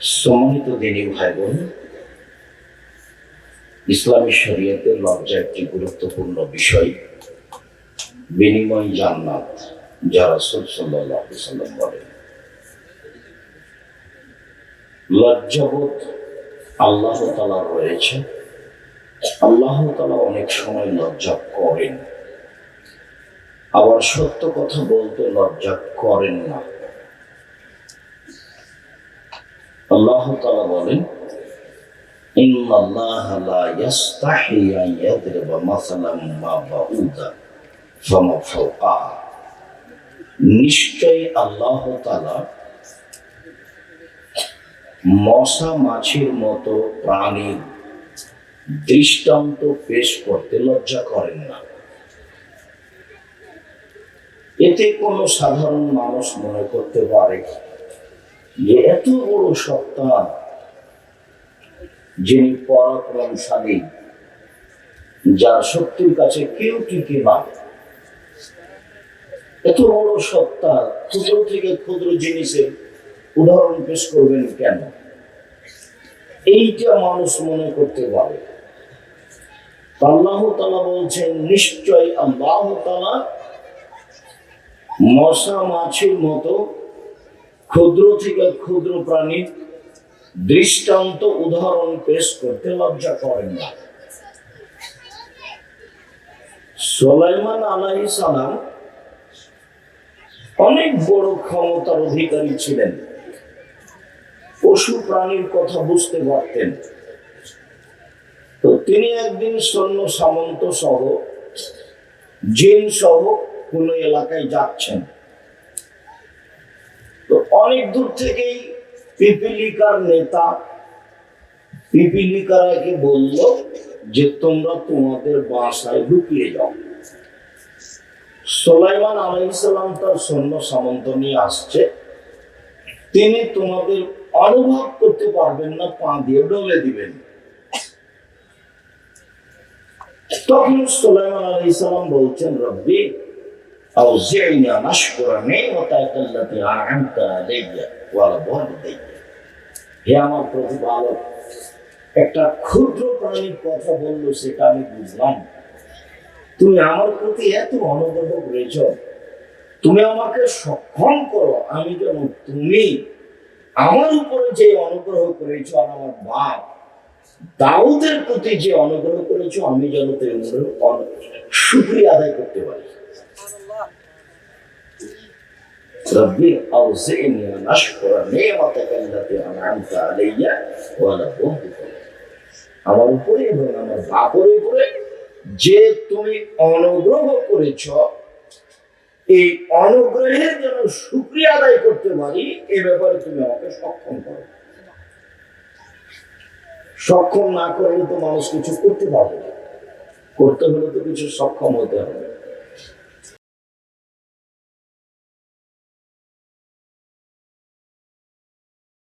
সম্মানিত দিনী ভাই বোন ইসলামী শরীয়তের লজ্জা একটি গুরুত্বপূর্ণ বিষয়, বিনিময় জান্নাত, যা রাসূল সাল্লাল্লাহু আলাইহি সাল্লাম বলেন। লজ্জাবোধ আল্লাহ তালা রয়েছে আল্লাহ তালা অনেক সময় লজ্জা করেন। আবার সত্য কথা বলতে লজ্জা করেন না। আল্লাহ তালা বলেন মশা মাছির মতো প্রাণীর দৃষ্টান্ত পেশ করতে লজ্জা করেন না। এতে কোনো সাধারণ মানুষ মনে করতে পারে যে এত বড় সত্তা যিনি পরাক্রমশালী, যার শক্তির কাছে কেউ টিকে না এত বড় সত্তা ক্ষুদ্র থেকে ক্ষুদ্র জিনিসের উদাহরণ পেশ করবেন কেন? এইটা মানুষ মনে করতে পারে। আল্লাহ তালা বলছেন নিশ্চয় আল্লাহ তালা মশা মাছির মতো ক্ষুদ্র থেকে ক্ষুদ্র প্রাণীর দৃষ্টান্ত উদাহরণ পেশ করতে লজ্জা করেন না। সোলাইমান আলাই সালাম অনেক বড় ক্ষমতার অধিকারী ছিলেন। পশু প্রাণীর কথা বুঝতে পারতেন। তো তিনি একদিন সৈন্য সামন্ত সহ জিন সহ কোন এলাকায় যাচ্ছেন। অনেক দূর থেকেই পিপিলিকার নেতা পিপিলিকারাকে বলল যে তোমরা তোমাদের বাসায় লুকিয়ে যাও সোলাইমান আলাইসাল্লাম তার সৈন্য সামন্ত নিয়ে আসছে। তিনি তোমাদের অনুভব করতে পারবেন না, পা দিয়ে ডলে দিবেন। তখন সোলাইমান আলাইসাল্লাম বলছেন, রব্বি أوزعني أن أشكر نعمتك التي أنعمت علي وعلى والدي হে আমার প্রতিপালক একটা ক্ষুদ্র প্রাণীর কথা বললো সেটা আমি বুঝলাম তুমি আমার প্রতি এত অনুগ্রহ করেছ তুমি আমাকে সক্ষম করো আমি যেন তুমি আমার উপরে যে অনুগ্রহ করেছ আর আমার বাপ দাউদের প্রতি যে অনুগ্রহ করেছো আমি যেন সুক্রিয়া আদায় করতে পারি ربي أوزعني أن أشكر نعمتك التي أنعمت علي وعلى والدي আমার উপরে এবং আমার বাপের উপরে যে তুমি অনুগ্রহ করেছ এই অনুগ্রহের জন্য শুক্রিয়া আদায় করতে পারি এ ব্যাপারে তুমি আমাকে সক্ষম করো সক্ষম না করলে তো মানুষ কিছু করতে পারবে না করতে হলে তো কিছু সক্ষম হতে হবে